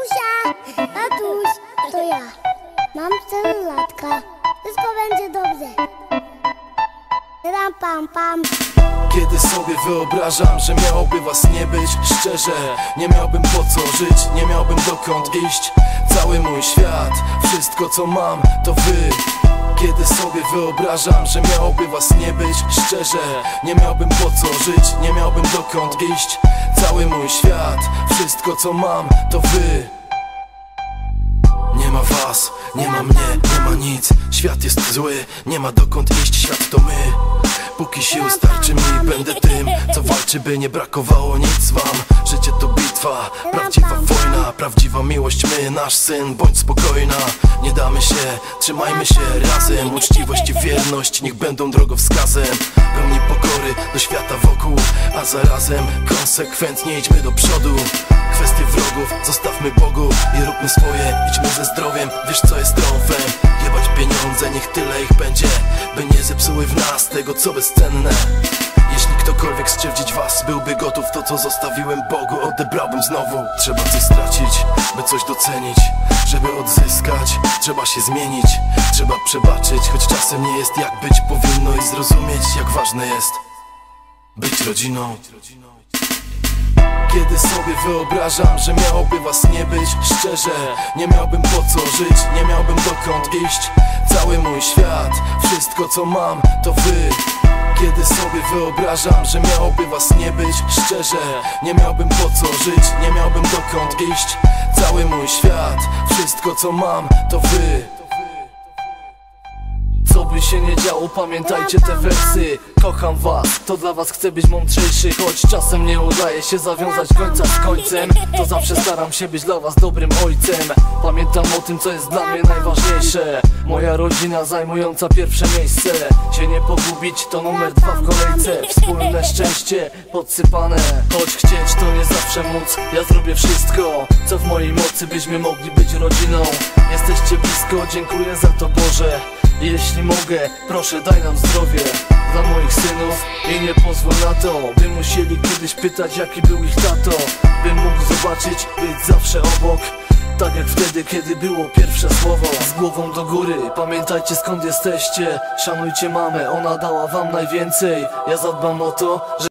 Mamusia! Tatuś! To ja. Mam 4 latka. Wszystko będzie dobrze. Ram pam pam. Kiedy sobie wyobrażam, że miałoby was nie być Szczerze, nie miałbym po co żyć, nie miałbym dokąd iść Cały mój świat, wszystko co mam, to wy kiedy sobie wyobrażam, że miałoby was nie być Szczerze, nie miałbym po co żyć, nie miałbym dokąd iść Cały mój świat, wszystko co mam, to wy nie ma was, nie ma mnie, nie ma nic. Świat jest zły, nie ma dokąd iść, świat to my. Póki sił starczy mi, będę tym Co walczy, by nie brakowało nic wam. Życie to bitwa, prawdziwa wojna Prawdziwa miłość, my, nasz syn Bądź spokojna, nie damy się Trzymajmy się razem. Uczciwość i wierność, niech będą drogowskazem. Pełni pokory do świata wokół A zarazem konsekwentnie idźmy do przodu. Kwestie róbmy swoje, idźmy ze zdrowiem Wiesz co jest trąfem? Jebać pieniądze, niech tyle ich będzie By nie zepsuły w nas tego co bezcenne. Jeśli ktokolwiek skrzywdzić was byłby gotów To co zostawiłem Bogu odebrałbym znowu. Trzeba coś stracić, by coś docenić. Żeby odzyskać, trzeba się zmienić. Trzeba przebaczyć, choć czasem nie jest jak być powinno I zrozumieć jak ważne jest być rodziną kiedy sobie wyobrażam, że miałoby was nie być Szczerze, nie miałbym po co żyć Nie miałbym dokąd iść. Cały mój świat, wszystko co mam to wy. Kiedy sobie wyobrażam, że miałoby was nie być Szczerze, nie miałbym po co żyć Nie miałbym dokąd iść. Cały mój świat, wszystko co mam to wy się nie działo, pamiętajcie te wersy. Kocham was, to dla was chcę być mądrzejszy. Choć czasem nie udaje się zawiązać końca z końcem To zawsze staram się być dla was dobrym ojcem. Pamiętam o tym, co jest dla mnie najważniejsze. Moja rodzina zajmująca pierwsze miejsce. Się nie pogubić, to numer dwa w kolejce. Wspólne szczęście podsypane. Choć chcieć, to nie zawsze móc Ja zrobię wszystko, co w mojej mocy Byśmy mogli być rodziną. Jesteście blisko, dziękuję za to Boże jeśli mogę, proszę daj nam zdrowie Dla moich synów i nie pozwól na to By musieli kiedyś pytać jaki był ich tato Bym mógł zobaczyć, być zawsze obok. Tak jak wtedy, kiedy było pierwsze słowo Z głową do góry, pamiętajcie skąd jesteście Szanujcie mamę, ona dała wam najwięcej. Ja zadbam o to, że